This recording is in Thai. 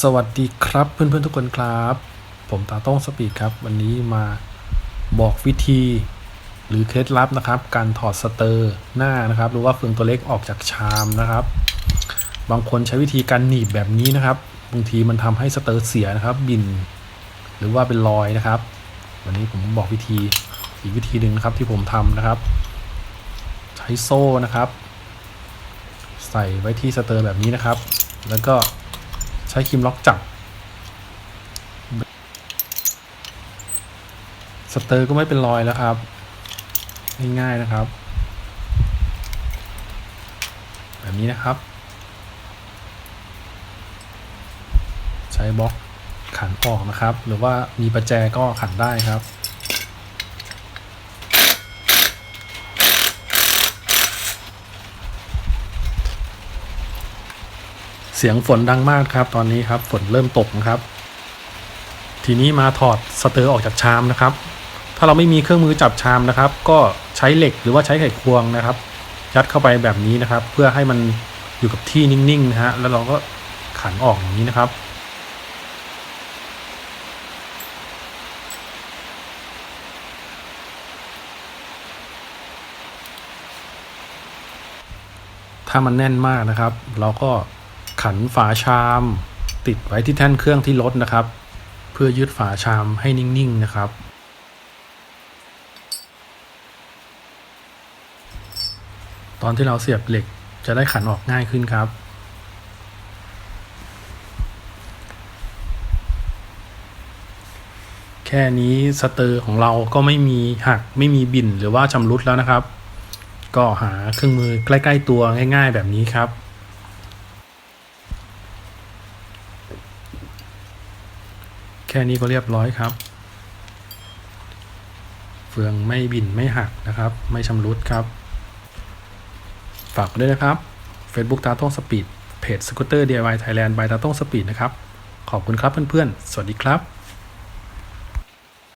สวัสดีครับเพื่อนๆทุกคนครับ ผมตาต้องสปีดครับ วันนี้มาบอกวิธีหรือเคล็ดลับนะครับ การถอดสเตอร์หน้านะครับ หรือว่าเฟืองตัวเล็กออกจากชามนะครับ บางคนใช้วิธีการหนีบแบบนี้นะครับบางทีมันทำให้สเตอร์เสียนะครับ บิน หรือว่าเป็นรอยนะครับ วันนี้ผมบอกวิธีอีกวิธีหนึ่งนะครับที่ผมทำนะครับ ใช้โซ่นะครับ ใส่ไว้ที่สเตอร์แบบนี้นะครับ แล้วก็ ใช้ครีมล็อกจับ สเตอร์ก็ไม่เป็นรอยแล้วครับ ง่ายๆนะครับ แบบนี้นะครับ ใช้บล็อกขันออกนะครับ หรือว่ามีประแจก็ขันได้ครับ สียงฝนดังมากครับ ตอนนี้ครับฝนเริ่มตกนะครับ ทีนี้มาถอดสเตอร์ออกจากชามนะครับ ถ้าเราไม่มีเครื่องมือจับชามนะครับ ก็ใช้เหล็กหรือว่าใช้ไขควงนะครับ ยัดเข้าไปแบบนี้นะครับ เพื่อให้มันอยู่กับที่นิ่งๆนะฮะแล้วเราก็ขันออกอย่างนี้นะครับถ้ามันแน่นมากนะครับ เราก็ ขันฝาชาม ติดไว้ที่แท่นเครื่องที่รถนะครับ เพื่อยึดฝาชามให้นิ่งๆนะครับ ตอนที่เราเสียบเหล็กจะได้ขันออกง่ายขึ้นครับแค่นี้สเตอร์ของเราก็ไม่มีหักไม่มีบิ่นหรือว่าชำรุดแล้วนะครับ ก็หาเครื่องมือใกล้ ๆ ตัวง่าย ๆ แบบนี้ครับ แค่นี้ก็เรียบร้อยครับ เฟืองไม่บินไม่หักนะครับ ไม่ชำรุดครับ ฝากด้วยนะครับ Facebook ตาต้องสปีดเพจสกูตเตอร์ DIY Thailand by ตาต้องสปีดนะครับ ขอบคุณครับเพื่อนๆ สวัสดีครับ